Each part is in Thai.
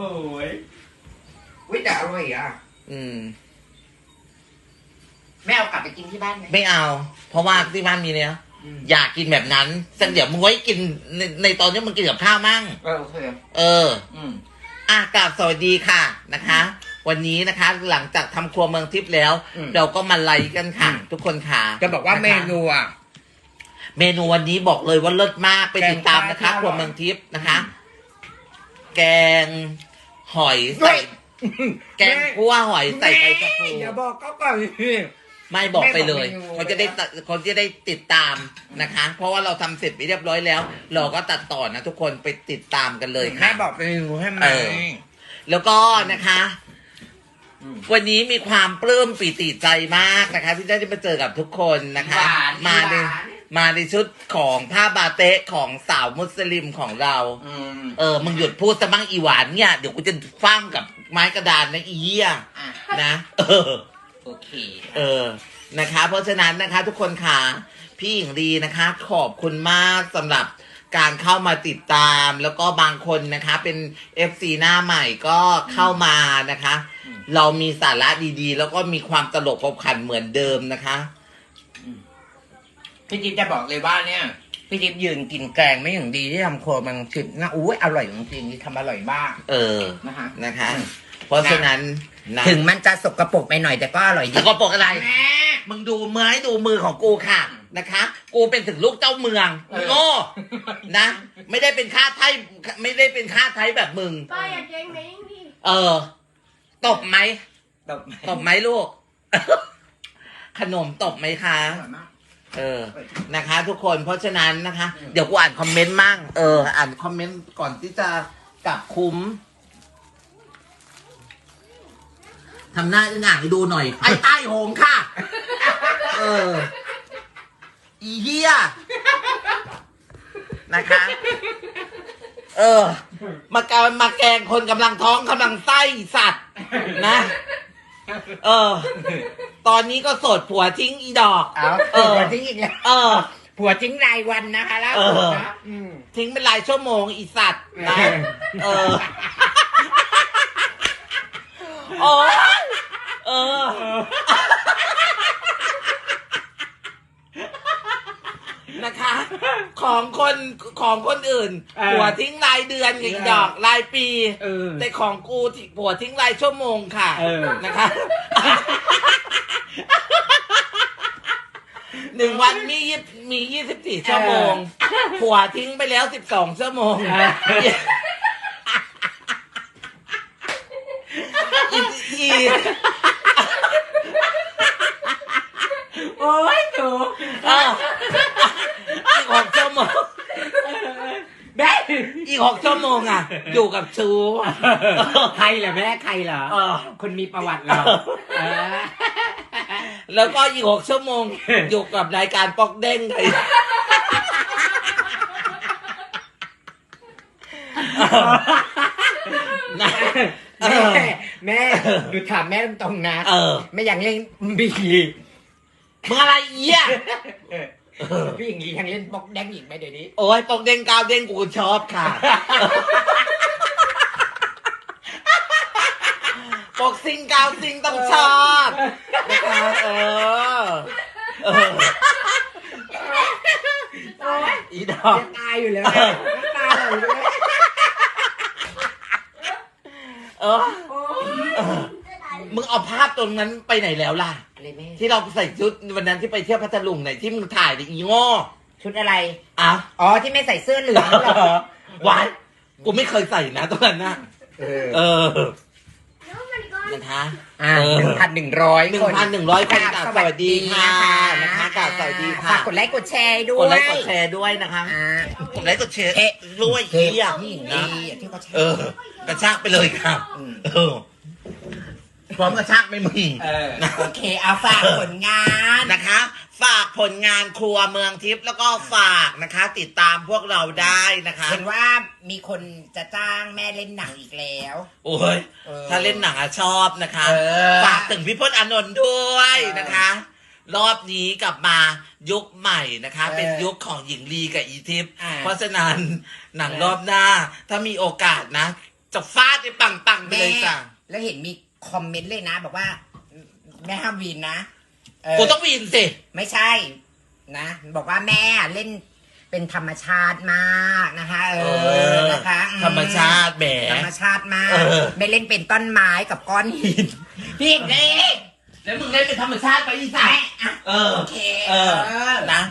โอ้ยวิแต่อร่อยอะ อืมแม่เอากลับไปกินที่บ้านไหมไม่เอา เพราะว่าที่บ้านมีเนี้ยอืมอยากกินแบบนั้นแต่เดี๋ยวมึงไว้กินในในตอนนี้มึงกินกับข้าวมั่ง เออโอเคเออ อืมอากาศสวัสดีค่ะนะคะ วันนี้นะคะ หลังจากทำครัวเมืองทิพย์แล้ว อืมเราก็มาไลฟ์กันค่ะ อืม ทุกคนค่ะจะบอกว่านะคะเมนูอะ เมนูวันนี้บอกเลยว่าเลิศมากไปแกงติดตามนะคะใต้ที่อร่อย ครัวเมืองทิพย์นะคะอืมแกง หอยใส่แกงคั่วหอยใส่ใบชะพูอย่าบอกเขาก่อนสิไม่บอกไปเลยแม่บอกเมนูเขาจะได้ตัดเขาจะได้ติดตามนะคะ เพราะว่าเราทำเสร็จไปเรียบร้อยแล้ว เราก็ตัดต่อนะทุกคนไปติดตามกันเลยแม่ค่ะบอกเมนูให้ไหมเออแล้วก็นะคะอืมวันนี้มีความปลื้มปิติใจมากนะคะ ที่ได้มาเจอกับทุกคนนะคะหวานมาในหวาน มาในชุดของผ้าบาเตะของสาวมุสลิมของเรา อืมเออ มึงหยุดพูดซะบ้างอีหวานเนี่ย เดี๋ยวกูจะฟั่งกับไม้กระดานนะอีเหี้ยอะนะ เออ โอเค เออ นะคะ เพราะฉะนั้นนะคะ ทุกคนค่ะ พี่หญิงลีนะคะ ขอบคุณมากสำหรับการเข้ามาติดตาม แล้วก็บางคนนะคะ เป็น FC หน้าใหม่ก็เข้ามานะคะอืมเรามีสาระดีๆ แล้วก็มีความตลกขบขันเหมือนเดิมนะคะ พี่จิ๊บจะบอกเลยว่าเนี่ยพี่จิ๊บยืนกินแกงไม่อย่างดีที่ทำครัวบางชิบนะอุ้ยอร่อยจริงๆที่ทำอร่อยมากเออนะคะ นะคะอืมเพราะฉะนั้นนะถึงมันจะสกปรกไปหน่อยแต่ก็อร่อยดีแล้วก็บอกอะไร แม่มึงดูไม้ดูมือของกูค่ะนะคะ กูเป็นถึงลูกเจ้าเมืองเออโง่นะ ไม่ได้เป็นค่าไทยไม่ได้เป็นค่าไทยแบบมึง ป้าอยากเก่งไหมดิเออ ตบไหมตบตบไหมลูก ขนมตบไหมคะ อร่อยมาก เออ นะคะ ทุกคน เพราะฉะนั้นนะคะ เดี๋ยวกูอ่านคอมเมนต์มั่ง เออ อ่านคอมเมนต์ก่อนที่จะกลับคุ้มทำหน้าอึ้งอ่างให้ดูหน่อย ไอ้ใต้โหงค่ะ เออ อีเหี้ย นะคะ เออ มาการมาแกงคนกำลังท้องกำลังไส้สัตว์นะ เออ ตอนนี้ก็โสดผัวทิ้งอีดอก เอาเออ ผัวทิ้งอีกแล้วเออ ผัวทิ้งรายวันนะคะแล้วเออนะอืมทิ้งเป็นรายชั่วโมงอีสัตว์นะเออโอ้ยเออ นะคะ ของคนของคนอื่นเออผัวทิ้งรายเดือนกับอีดอกรายปี เออแต่ของกูที่ผัวทิ้งรายชั่วโมงค่ะเออ นะคะ หนึ่งวันมียี่มียี่สิบสี่ชั่วโมง ผัวทิ้งไปแล้วสิบสองชั่วโมงอีอีโอ้ยหนูเอออีกหกชั่วโมงแม่อีกหกชั่วโมงอะ อยู่กับชูใครเหรอแม่ใครเหรอเออคนมีประวัติเหรอเออ แล้วก็อีกหกชั่วโมง อยู่กับรายการปอกเด้งไงนะเอแม่อแม่ดูถามแม่ตรงๆนะเออไม่อยากเล่นบีมึงอะไรเอี้ยพี่อย่างนี้ยังเล่นบล็อกแดงอีกไหมเดี๋ยวนี้ โอ้ยปอกเด้งกาวเด้งกูชอบค่ะปอกซิงกาวซิงต้องชอบ นะคะเออเอออีดอก จะตายอยู่แล้วแม่ตายอยู่แล้วเออเออมึงเอาภาพตรงนั้นไปไหนแล้วล่ะ อะไรแม่ที่เราใส่ชุดวันนั้นที่ไปเที่ยวพัทลุงไหนที่มึงถ่ายในอีโง่ชุดอะไร อะอ๋อที่ไม่ใส่เสื้อเหลืองเหรอวายกูไม่เคยใส่นะตรงนั้นนะเออ เออ นก็นะคะอ่าเออหนึ่งพันหนึ่งร้อยหนึ่งพันหนึ่งร้อยคนกราบสวัสดีค่ะนะคะกราบสวัสดีค่ะฝากกดไลค์กดแชร์ด้วกยดไลค์กดแชร์ด้วยนะคะอ่ากดไลค์กดแชร์เอ๊ะด้วยเฮ้ยเฮียนี่นะดีที่เขาแชร์เออกระชากไปเลยค่ะอืมเออ พร้อมกระชากไม่มึงเออโอเคเอาฝากผลงานนะคะ ฝากผลงานครัวเมืองทิพย์แล้วก็ฝากนะคะ ติดตามพวกเราได้นะคะเห็นว่ามีคนจะจ้างแม่เล่นหนังอีกแล้ว โอ้ยเออ ถ้าเล่นหนังอะชอบนะคะเออ ฝากถึงพี่พจน์อานนท์ด้วยเออนะคะ รอบนี้กลับมายุคใหม่นะคะ เออเป็นยุคของหญิงลีกับอีทิพย์อ่า เพราะฉะนั้นหนังรอบหน้า ถ้ามีโอกาสนะ จะฟาดไปปังๆไปแม่เลยจ้ะ แล้วเห็นมี คอมเมนต์เลยนะ บอกว่า แม่ห้ามวีนนะเกูต้องวีนสิ ไม่ใช่ นะ บอกว่าแม่เล่นเป็นธรรมชาติมากนะคะ เอเอออนะคะอืธรรมชาติแหม ธรรมชาติมาก เออ ไม่เล่นเป็นต้นไม้กับก้อนหินพี่เด็กแล้วมึงเล่นเป็นธรรมชาติไปอีสัตแม่ว์อะเออ โอเคเออ เออนะ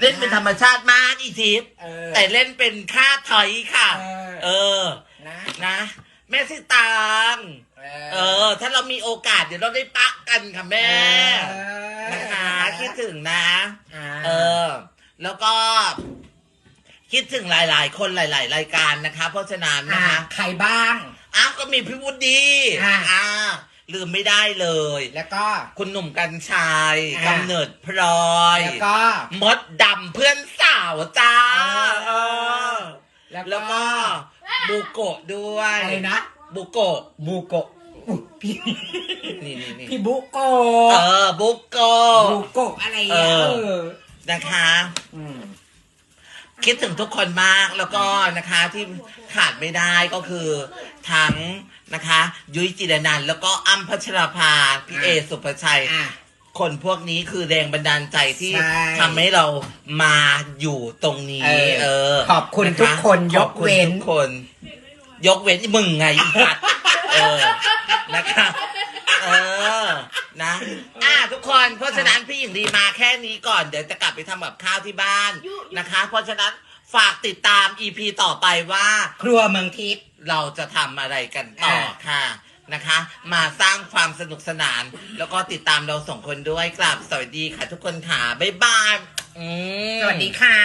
เล่นเป็นธรรมชาติมากอีทิพย์เออ แต่เล่นเป็นค่าถอยค่ะ เออ เออ นะ นะ แม่สิตาง เออ ถ้าเรามีโอกาสเดี๋ยวเราได้ปะกันค่ะแม่เออนะคะคิดถึงนะอ่าเออ แล้วก็ คิดถึงหลาย ๆ คนหลาย ๆ รายการนะคะ เพราะฉะนั้นนะอ่าคะ ใครบ้างอ้าวก็มีพี่วุฒิอ่าอ่าลืมไม่ได้เลย แล้วก็คุณหนุ่มกัญชัยอ่ากำเนิดพลอย แล้วก็มดดำเพื่อนสาวจ้าเออเออแล้วแล้วก็บูโกะด้วยอะไรนะ บูโกะบูโกะอุ๊ยพี่นี่นี่นี่พี่บุโกเอะอบูโกะบูโกะอะไรเออะอ เออนะคะ อืม คิดถึงทุกคนมากแล้วก็นะคะที่ขาดไม่ได้ก็คือทั้งนะคะ ยุ้ยจิรนันท์แล้วก็อ้ำพัชราภาพี่เอสุภาชัย อะ คนพวกนี้คือแรงบันดาลใจที่ใช่ทำให้เรามาอยู่ตรงนี้ เออเออขอบคุณะะทุกคนขอบคุณยกเว้น ทุกคน ยกเว้นมึงไงอีสัตว์เออ นะคะเออ นะ อะทุกคน เพราะฉะนั้นพี่หญิงดีมาแค่นี้ก่อน เดี๋ยวจะกลับไปทำกับข้าวที่บ้านนะคะ เพราะฉะนั้นฝากติดตาม EP ต่อไปว่า ครัวเมืองทิพย์เราจะทำอะไรกันต่อค่ะนะคะ มาสร้างความสนุกสนาน แล้วก็ติดตามเราสองคนด้วยกราบสวัสดีค่ะทุกคนค่ะ บ๊ายบายอืม สวัสดีค่ะ